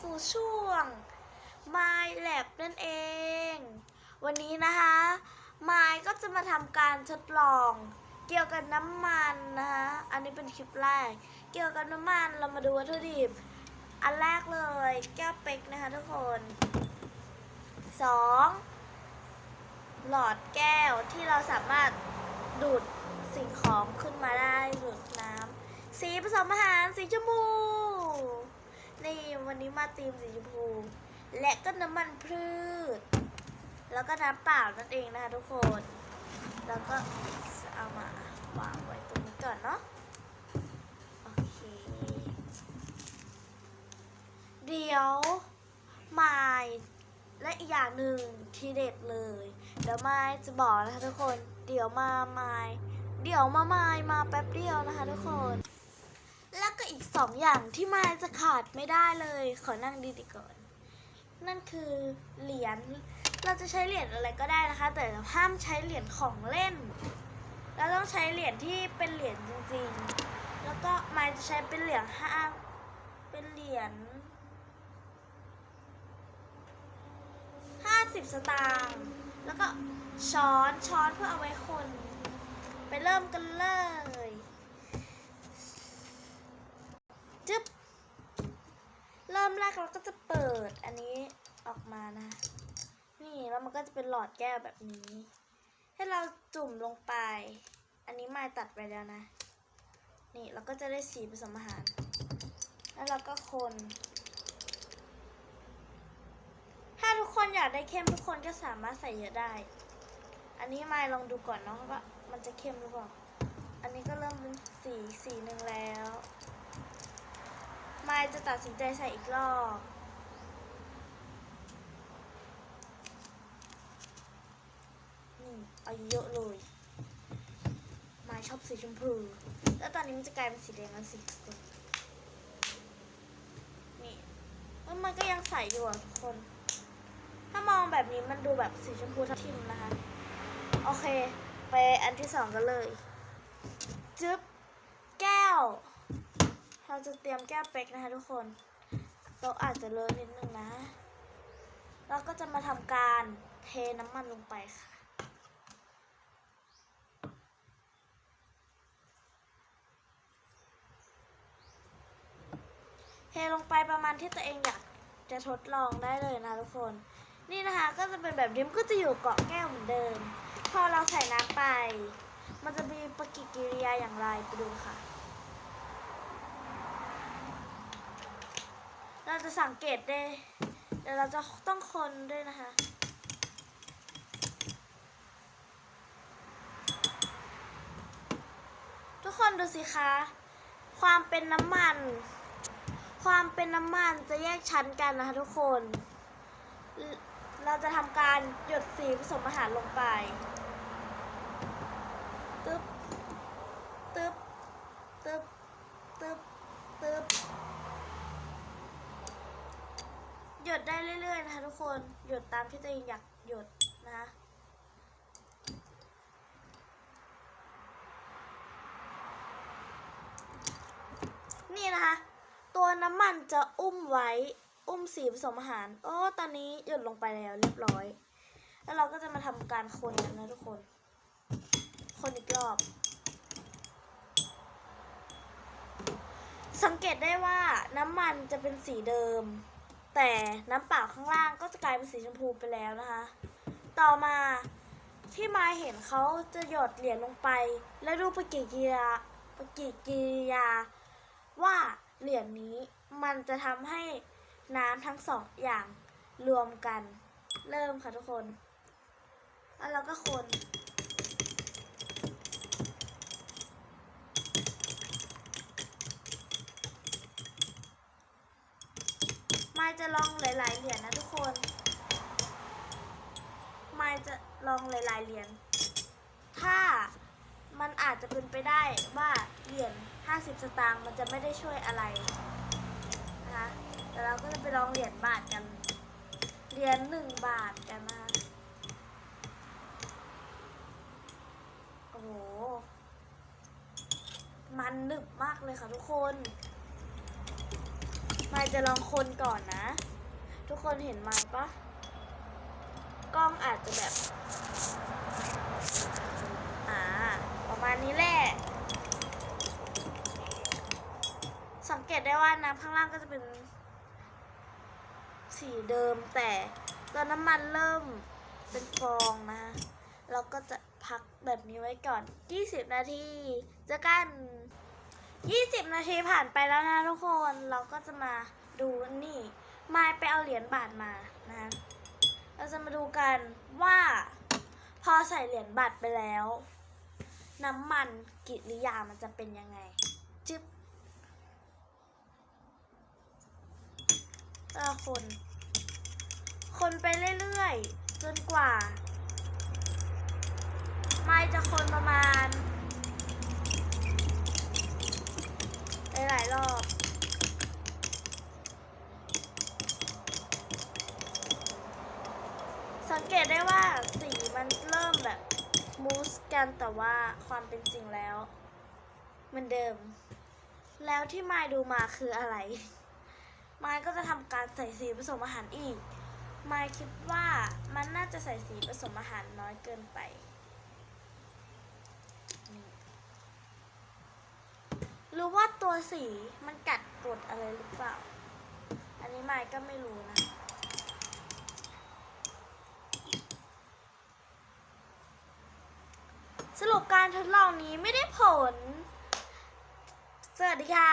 สู่ช่วง My Lab นั่นเอง วันนี้นะคะมายก็จะมาทำการทดลอง เกี่ยวกับน้ำมันนะคะอันนี้เป็นคลิปแรก เกี่ยวกับน้ำมันเรามาดูวัตถุดิบ อันแรกเลยแก้วเป็กนะคะทุกคนสองหลอดแก้วที่เราสามารถดูดสิ่งของขึ้นมาได้ดูดน้ำสีผสมอาหารสีชมพู นี่วันนี้มาตีมสีชมพู และก็น้ำมันพืช แล้วก็น้ำเปล่านั่นเองนะคะทุกคน แล้วก็เอามาวางไว้ตรงนี้ก่อนเนาะโอเค เดี๋ยวมายและอีกอย่างหนึ่งทีเด็ดเลย เดี๋ยวมายจะบอกนะคะทุกคน เดี๋ยวมามายเดี๋ยวมามายมาแป๊บเดียวนะคะทุกคน อีกสองอย่างที่มาจะขาดไม่ได้เลย ขอนั่งดีๆก่อน นั่นคือเหรียญ เราจะใช้เหรียญอะไรก็ได้นะคะ แต่ห้ามใช้เหรียญของเล่น เราต้องใช้เหรียญที่เป็นเหรียญจริงๆ แล้วก็มายจะใช้เป็นเหรียญห้าเป็นเหรียญห้าสิบสตางค์ แล้วก็ช้อนช้อนเพื่อเอาไว้คน ไปเริ่มกันเลย จึ๊บ เริ่มแร กเราก็จะเปิดอันนี้ออกมานะ นี่แล้วมันก็จะเป็นหลอดแก้วแบบนี้ ให้เราจุ่มลงไป อันนี้มาตัดไปแล้วนะ นี่เราก็จะได้สีผสมอาหาร แล้วเราก็คน ถ้าทุกคนอยากได้เข้มทุกคนก็สามารถใส่เยอะได้ อันนี้มาลองดูก่อนเนาะว่ามันจะเข้มหรือเปล่า อันนี้ก็เริ่มเป็นสีสีหนึ่งแล้ว มายจะตัดสินใจใส่อีกรอบนี่เอาเยอะเลยมายชอบสีชมพู แล้วตอนนี้มันจะกลายเป็นสีแดงแล้วสิทุกคนนี่แล้วมันก็ยังใส่อยู่อะทุกคน ถ้ามองแบบนี้มันดูแบบสีชมพูทับทิมนะคะ โอเค ไปอันที่สองกันเลย จึ๊บ แก้ว เราจะเตรียมแก้วเป็กนะคะทุกคนเราอาจจะเลอะนิดนึงนะ เราก็จะมาทำการเทน้ำมันลงไปค่ะ เทลงไปประมาณที่ตัวเองอยากจะทดลองได้เลยนะทุกคน นี่นะคะก็จะเป็นแบบนี้มันก็จะอยู่เกาะแก้วเหมือนเดิม พอเราใส่น้ำไป มันจะมีปฏิกิริยาอย่างไรไปดูค่ะ เราจะสังเกตได้เดี๋ยวเราจะต้องคนด้วยนะคะ ทุกคนดูสิคะ ความเป็นน้ำมัน ความเป็นน้ำมันจะแยกชั้นกันนะคะทุกคน เราจะทำการหยดสีผสมอาหารลงไป ตึ๊บ ตึ๊บ ตึ๊บ ตึ๊บ ตึ๊บ หย ดได้เรื่อยๆนะคะทุกคน หยดตามที่ตัวเองอยากหยดนะคะนี่นะคะ ตัวน้ำมันจะอุ้มไว้ อุ้มสีผสมอาหาร โอ้ ตอนนี้หยดลงไปแล้วเรียบร้อย แล้วเราก็จะมาทำการคนกันนะทุกคน คนอีกรอบ สังเกตได้ว่าน้ำมันจะเป็นสีเดิม แต่น้ำเปล่าข้างล่างก็จะกลายเป็นสีชมพูไปแล้วนะคะ ต่อมาที่มาเห็นเขาจะหยดเหรียญลงไป แล้วดูปฏิกิริยาปฏิกิริยา ว่าเหรียญนี้มันจะทำให้น้ำทั้งสองอย่างรวมกัน เริ่มค่ะทุกคน แล้วเราก็คนายจะลองหลาย ๆ เหรียญนะทุกคนมายจะลองหลาย ๆ เหรียญ ถ้ามันอาจจะเป็นไปได้ว่าเหรียญ50 สตางค์มันจะไม่ได้ช่วยอะไรนะคะแต่เราก็จะไปลองเหรียญบาทกัน เหรียญหนึ่งบาทกันนะคะ โอ้โห มันหนึบมากเลยค่ะทุกคน มายจะลองคนก่อนนะ ทุกคนเห็นมายปะกล้องอาจจะแบบ อ่า ประมาณนี้แหละ สังเกตได้ว่าน้ำข้างล่างก็จะเป็น สีเดิมแต่ตอนน้ำมันเริ่มเป็นฟองนะ เราก็จะพักแบบนี้ไว้ก่อน 20 นาที เจอกัน 20 นาทีผ่านไปแล้วนะทุกคนเราก็จะมาดูนี่ มายไปเอาเหรียญบาทมานะเราจะมาดูกันว่า พอใส่เหรียญบาทไปแล้ว น้ำมันกิริยามันจะเป็นยังไง จึ๊บเออคน คนไปเรื่อยๆ จนกว่า ไม่จะคนประมาณ หลายๆ รอบ สังเกตได้ว่าสีมันเริ่มแบบมูสกันแต่ว่าความเป็นจริงแล้วเหมันเดิม แล้วที่มายดูมาคืออะไร มายก็จะทำการใส่สีผสมอาหารอีก มายคิดว่ามันน่าจะใส่สีผสมอาหารน้อยเกินไปนี่หรือว่าตัว สีมันกัดกรดอะไรหรือเปล่า อันนี้ไมายก็ไม่รู้นะ สรุปการทดลองนี้ไม่ได้ผล สวัสดีค่ะ